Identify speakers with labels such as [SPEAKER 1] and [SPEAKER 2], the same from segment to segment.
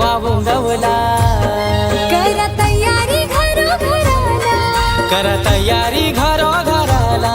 [SPEAKER 1] बाबा बोंगवला करा तयारी घरो घराला करा तयारी घरो घराला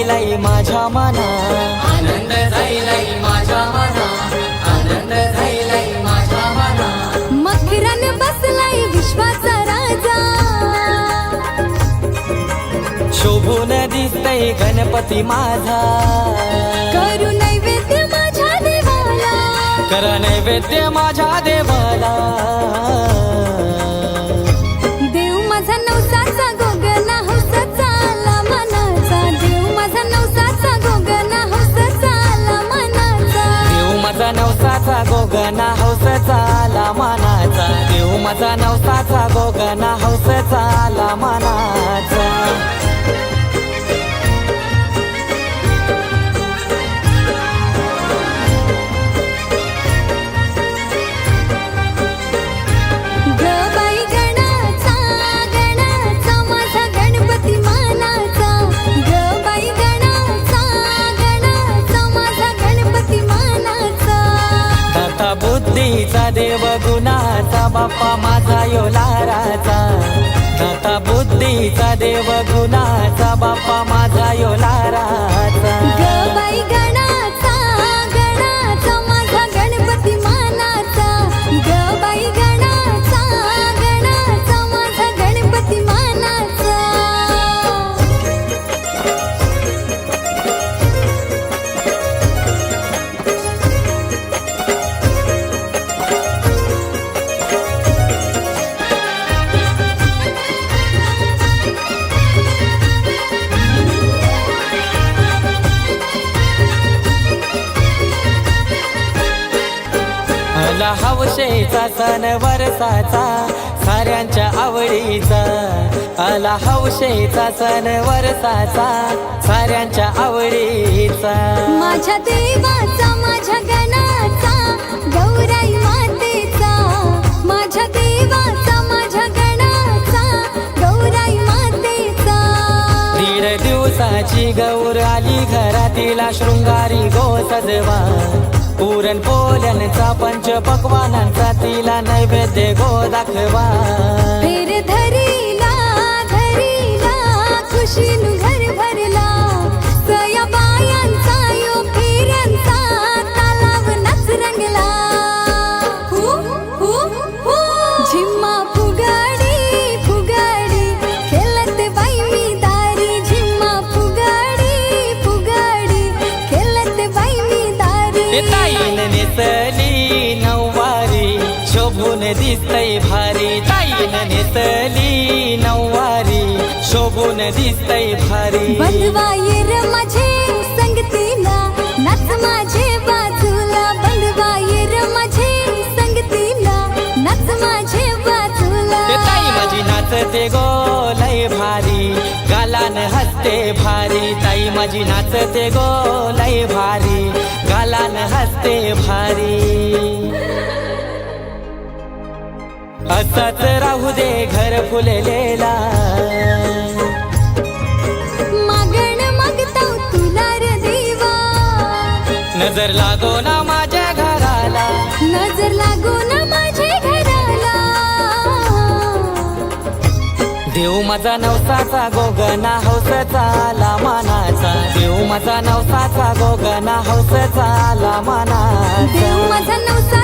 [SPEAKER 1] झाईलाई माझ्या मना. आनंद झाईलाई माझ्या मना. आनंद झाईलाई माझ्या मना.
[SPEAKER 2] मखरान बसलाय विश्वाचा राजा.
[SPEAKER 1] शोभून दिसतय गणपती माझा.
[SPEAKER 2] करू नैवेद्य माझ्या देवाला.
[SPEAKER 1] कर नैवेद्य माझ्या देवाला.
[SPEAKER 2] माझा नवसाचा गोगना हौस आला मनाचा.
[SPEAKER 1] बुद्धीचा देव गुणाचा बाप्पा माझा यो लाराचा. दाता बुद्धीचा देव गुणाचा बाप्पा हौशेचा सण वरसाचा साऱ्यांच्या आवडीचा. आला हौशेचा सण वरसाचा साऱ्यांच्या आवडीचा.
[SPEAKER 2] माझ्या देवाचा माझ्या गणाचा गौराई मातेचा. माझ्या देवाचा माझ्या गणाचा गौराई मातेचा.
[SPEAKER 1] दीड दिवसाची गौर आली घरातीला शृंगारी गो सजवा. पुरण पोल्यांचा पंच पकवानांचा तिला नैवेद्य गो दाखवा.
[SPEAKER 2] फेर
[SPEAKER 1] शोभून दिसतय भारी.
[SPEAKER 2] बंधवा येर माझे संगतीला नाच माझे बाजूला. बंधवा येर माझे संगतीला नाच माझे बाजूला.
[SPEAKER 1] ते ताई माझी नाचते गो लय भारी. गालान हसते भारी. ताई माझी नाचते गो लय भारी. गालान हसते भारी. असाच राहू दे घर फुललेला. नजर लागो ना माझ्या घराला.
[SPEAKER 2] नजर लागो ना माझे घराला.
[SPEAKER 1] देव माझा नवसाचा गोगना हौस चाला मानाचा. देव माझा नवसाचा गोगना हौस चाला मानाचा.
[SPEAKER 2] देव माझा नवसा